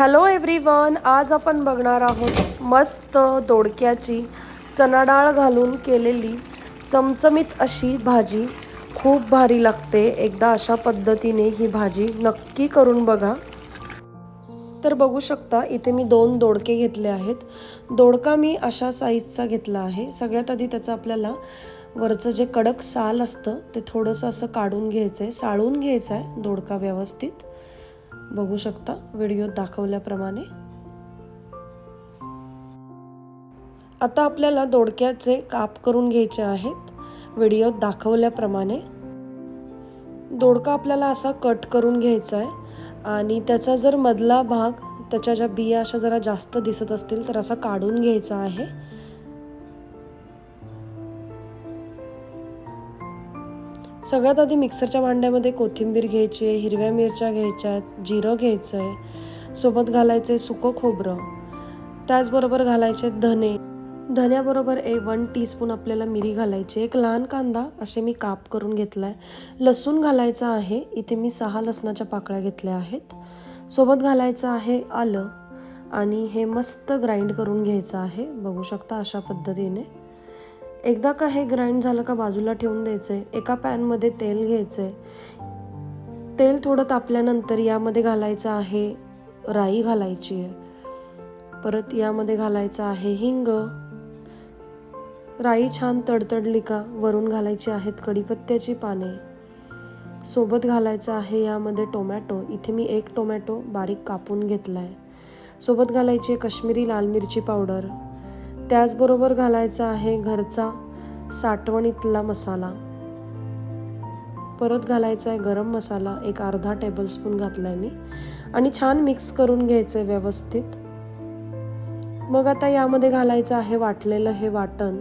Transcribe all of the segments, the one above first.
Hello everyone आज आपण बघणार आहोत मस्त दोडक्याची चणा डाळ घालून केलेली चमचमीत अशी भाजी. खूप भारी लागते. एकदा अशा पद्धतीने ही भाजी नक्की करून बघा. तर बघू शकता इथे मी दोन दोडके घेतले आहेत. दोडका मी अशा साईजचा घेतला आहे. सगळ्यात आधी त्याचं आपल्याला वरचं जे कडक साल असतं ते थोडंसं असं काढून घ्यायचं आहे साळून घ्यायचं आहे दोडका व्यवस्थित. बघू शकता व्हिडिओत दाखवल्याप्रमाणे. आता आपल्याला दोडक्याचे काप करून घ्यायचे आहेत. व्हिडिओत दाखवल्याप्रमाणे. दोडका आपल्याला असा कट करून घ्यायचा आहे आणि त्याचा जर मधला भाग त्याच्या ज्या बिया अशा जरा जास्त दिसत असतील तर असा काढून घ्यायचा आहे. सगळ्यात आधी मिक्सरच्या भांड्यामध्ये कोथिंबीर घ्यायची आहे हिरव्या मिरच्या घ्यायच्या आहेत जिरं घ्यायचं आहे सोबत घालायचं आहे सुकं खोबरं. त्याचबरोबर घालायचे आहेत धने. धन्याबरोबर ए वन टीस्पून आपल्याला मिरी घालायची एक लहान कांदा असे मी काप करून घेतला आहे लसूण घालायचा आहे. इथे मी सहा लसणाच्या पाकळ्या घेतल्या आहेत. सोबत घालायचं आहे आलं आणि हे मस्त ग्राइंड करून घ्यायचं आहे. बघू शकता अशा पद्धतीने. एकदा का हे ग्राइंड झालं का बाजूला ठेवून द्यायचं आहे एका पॅनमध्ये तेल घ्यायचं आहे तेल थोडं तापल्यानंतर यामध्ये घालायचं आहे राई घालायची आहे. परत यामध्ये घालायचं आहे हिंग. राई छान तडतडली का? वरून घालायची आहेत कढीपत्त्याची पाने. सोबत घालायचं आहे यामध्ये टोमॅटो. इथे मी एक टोमॅटो बारीक कापून घेतला आहे सोबत घालायची आहे कश्मीरी लाल मिरची पावडर. त्याचबरोबर घालायचा आहे घरचा साठवणीतला मसाला. परत घालायचा आहे गरम मसाला एक अर्धा टेबलस्पून घातला आहे मी. आणि छान मिक्स करून घ्यायचं आहे व्यवस्थित. मग आता यामध्ये घालायचं आहे वाटलेलं हे वाटण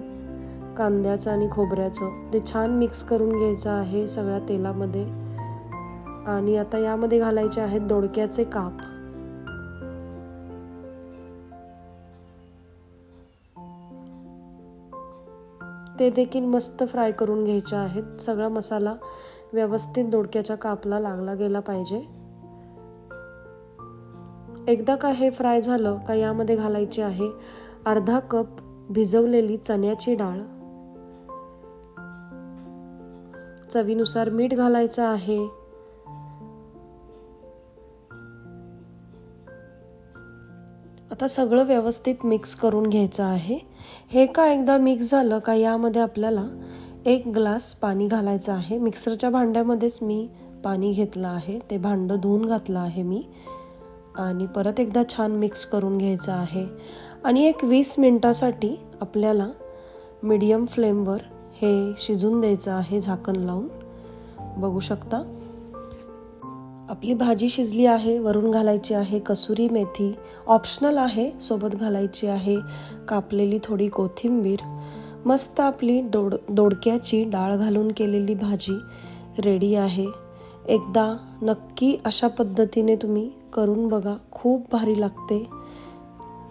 कांद्याचं आणि खोबऱ्याचं. ते छान मिक्स करून घ्यायचं आहे सगळ्या तेलामध्ये. आणि आता यामध्ये घालायचे आहेत दोडक्याचे काप. ते देखील मस्त फ्राय करून घ्यायचे आहेत. सगळा मसाला व्यवस्थित दोडक्याच्या कापला लागला गेला पाहिजे. एकदा का हे फ्राय झालं का यामध्ये घालायची आहे अर्धा कप भिजवलेली चण्याची डाळ. चवीनुसार मीठ घालायचं आहे. आता सगळं व्यवस्थित मिक्स करून घ्यायचं आहे. हे का एकदा मिक्स झालं का यामध्ये आपल्याला एक ग्लास पाणी घालायचं आहे. मिक्सरच्या भांड्यामध्येच मी पाणी घेतलं आहे. ते भांडं धुवून घातलं आहे मी. आणि परत एकदा छान मिक्स करून घ्यायचं आहे. आणि एक वीस मिनटासाठी आपल्याला मीडियम फ्लेमवर हे शिजून द्यायचं आहे झाकण लावून. बघू शकता? आपली भाजी शिजली आहे वरून घालायची आहे कसुरी मेथी ऑप्शनल आहे सोबत घालायची आहे कापलेली थोडी कोथिंबीर मस्त आपली दोड दोडक्याची डाळ घालून केलेली भाजी रेडी आहे. एकदा नक्की अशा पद्धतीने तुम्ही करून बघा खूप भारी लागते.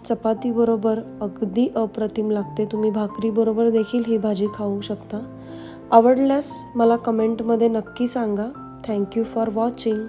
चपातीबरोबर अगदी अप्रतिम लागते. तुम्ही भाकरीबरोबर देखील ही भाजी खाऊ शकता. आवडल्यास मला कमेंटमध्ये नक्की सांगा. Thank you for watching